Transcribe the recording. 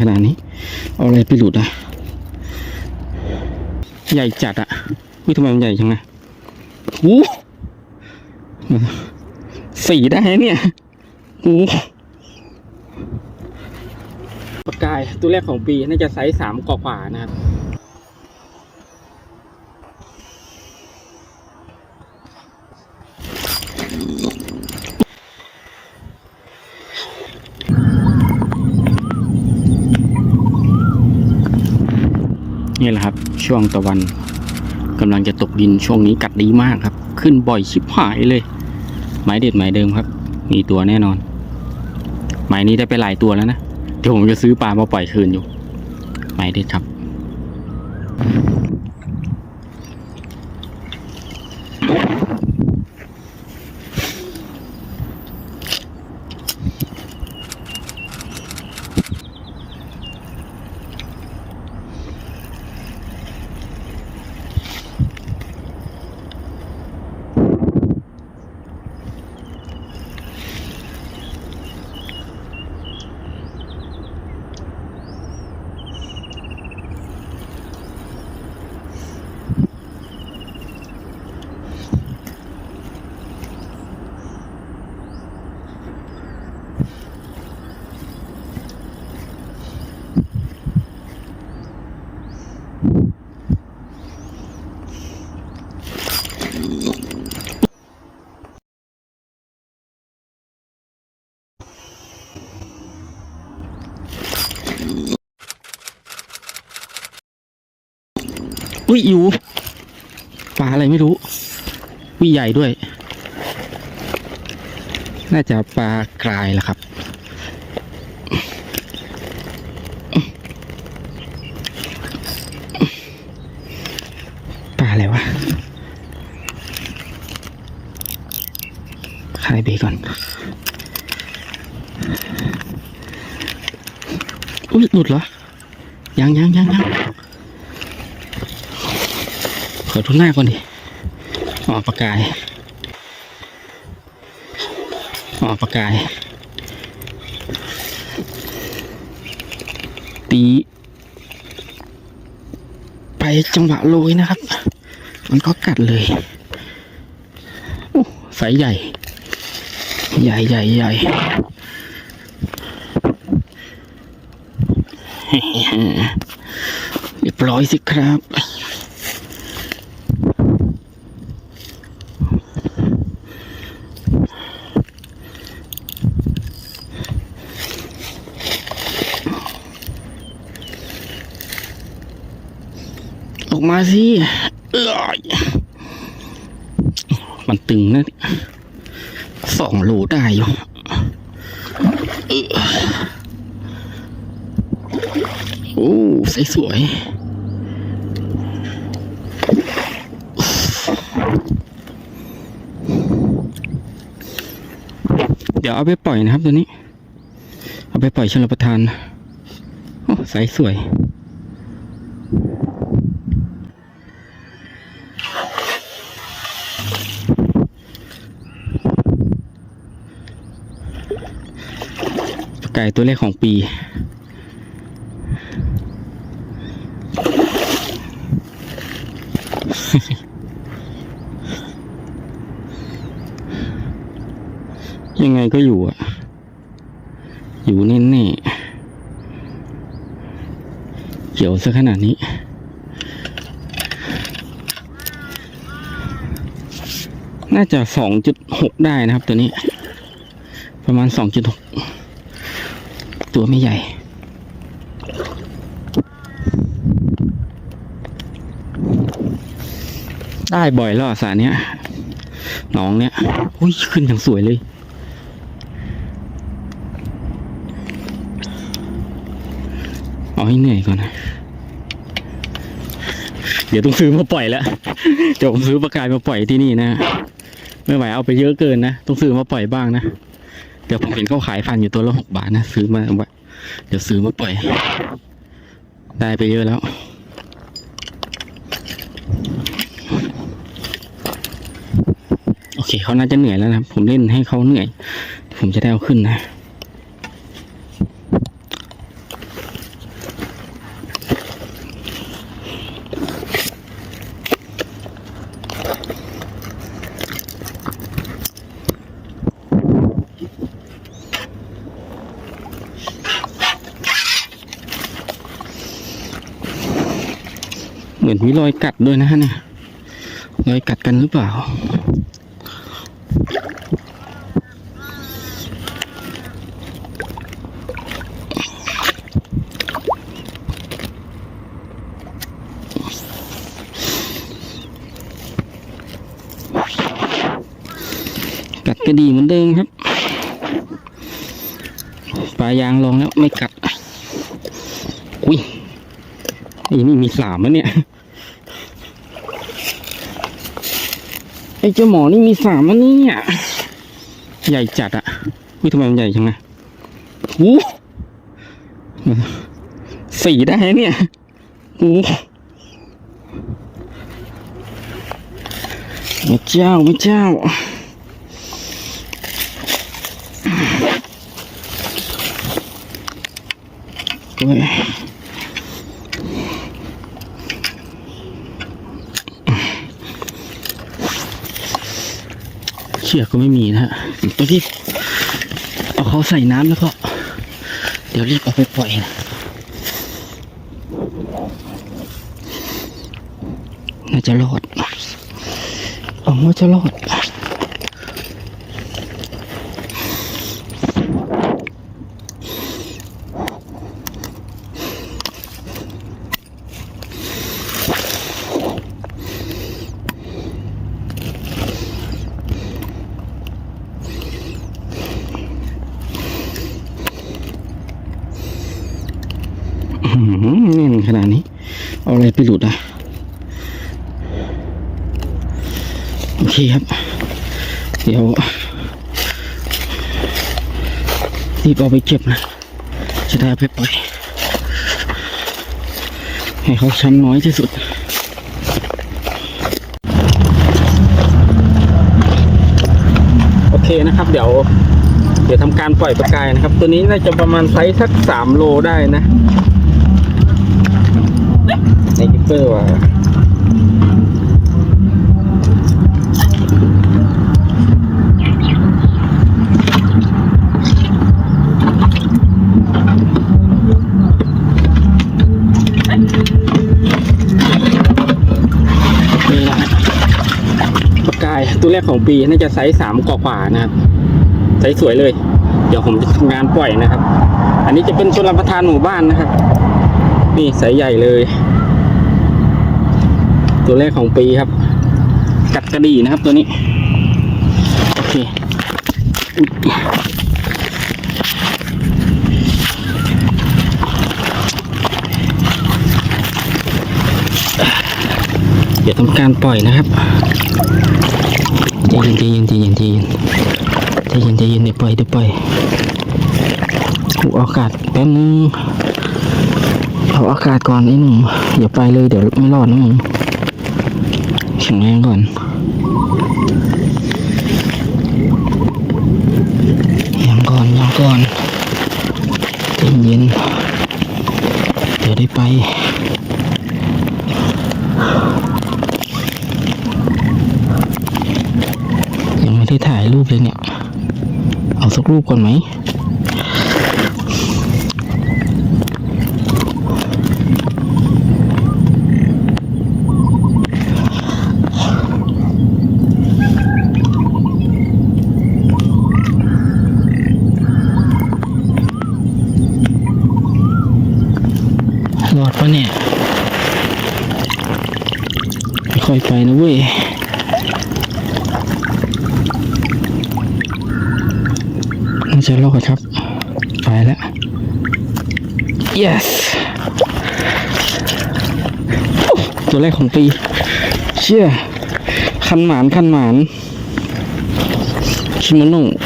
ขนาดนี้ เอาอะไรไปหลุดอะ ใหญ่จัดอะวิทำไมมันใหญ่จังนะโอ้สีได้เนี่ยโอ้ประกายตัวแรกของปีน่าจะไซส์สามกว่านะครับ นี่แหละครับ ช่วงตะวันกำลังจะตกดินช่วงนี้กัดดีมากครับ ขึ้นบ่อยชิบหายเลย หมายเด็ดหมายเดิมครับ มีตัวแน่นอน หมายนี้ได้ไปหลายตัวแล้วนะเดี๋ยวผมจะซื้อปลามาปล่อยคืนอยู่ หมายเด็ดครับ อุ้ยอยู่ปลาอะไรไม่รู้วิใหญ่ด้วย น่าจะปลากรายแหละครับ ปลาอะไรวะคายเบรกก่อนอุ้ยหลุดเหรอ ยังยังยังยัง ขอทุนหน้าก่อนดิออกปากกายออกปากกาย ตี ไปจังหวะโรยนะครับ มันก็กัดเลยโอ้สายใหญ่ ใหญ่ใหญ่ใหญ่เรียบร้อยสิครับ ออกมาสิเอยมันตึงนะสองโลได้อยู่เอ้อโอ้ใสสวยเดี๋ยวเอาไปปล่อยนะครับตัวนี้ เอาไปปล่อยชลประทาน โอ้ใสสวย ไก่ตัวแรกของปี ยังไงก็อยู่อะ อยู่แน่ๆเขียวซะขนาดนี้ น่าจะสองจุดหกได้นะครับตัวนี้ ประมาณสองจุดหก ตัวไม่ใหญ่ได้บ่อยแล้วอะสรเนี้ยหนองเนี้ยอุ้ยขึ้นอย่างสวยเลย เอาให้เหนื่อยก่อนนะ เดี๋ยวต้องซื้อมาปล่อยแล้วเดี๋ยวผมซื้อปลากายมาปล่อยที่นี่นะ ไม่ไหวเอาไปเยอะเกินนะ ต้องซื้อมาปล่อยบ้างนะ เดี๋ยวผมเห็นเขาขายฟันอยู่ตัวละหกบาทนะซื้อมาไว้เดี๋ยวซื้อมาปล่อย ได้ไปเยอะแล้ว โอเคเขาน่าจะเหนื่อยแล้วนะผมเล่นให้เขาเหนื่อย ผมจะได้เอาขึ้นนะ เหมือนมีรอยกัดด้วยนะฮะเนี่ยรอยกัดกันหรือเปล่า กัดก็ดีเหมือนเดิมครับปลายางลองแล้วไม่กัด อุ้ยนี่มีสามแล้วเนี่ย ไอ้เจ้าหมอนี่มีสามแล้เนี่ยใหญ่จัดอะอุ้ยทำไมมันใหญ่จังนะโอ้สี่ได้เนี่ยโอ้แม่เจ้าแม่เจ้าโอ้ย ชือกก็ไม่มีนะฮะตัวที่เอาเขาใส่น้ำแล้วก็ เดี๋ยวรีบเอาไปปล่อยนะน่าจะรอดหวังว่าจะรอด แน่นขนาดนี้ เอาอะไรไปหลุดอะ โอเคครับ เดี๋ยวรีบเอาไปเก็บนะ จะได้เอาไปปล่อย ให้เขาช้ำน้อยที่สุดโอเคนะครับ เดี๋ยว เดี๋ยวทำการปล่อยปลากายนะครับ ตัวนี้น่าจะประมาณไซส์สักสามโลได้นะ เปอร์ว่านี่นะปลากายตัวแรกของปีน่าจะไซส์สามกว่าๆนะครับไซส์สวยเลย เดี๋ยวผมจะทำงานปล่อยนะครับ อันนี้จะเป็นชนรับประทานหมู่บ้านนะครับ นี่ไซส์ใหญ่เลย ตัวแรกของปีครับ กัดกระดี่นะครับตัวนี้โอเคอยเดี๋ยวทำการปล่อยนะครับใจเย็นใจเย็นใจเย็นใจเย็นใจเย็นใจเย็นเดี๋ยวปล่อยเดี๋ยวปล่อยเอาอากาศแป๊บนึงเอาอากาศก่อนไอ้หนุ่มอย่าไปเลยเดี๋ยวไม่รอดนะมึง แข็งแรงก่อนยังก่อนยังก่อนใจเย็นเดี๋ยวได้ไปยังไม่ได้ถ่ายรูปเลยเนี่ย เอาสักรูปก่อนไหม รอดปะเนี่ย ค่อยๆไป นะเว้ยน่าจะรอดครับ ไปแล้ว yes ตัวแรกของปี เชี่ย คันหมาน คันหมาน ชิมโนะ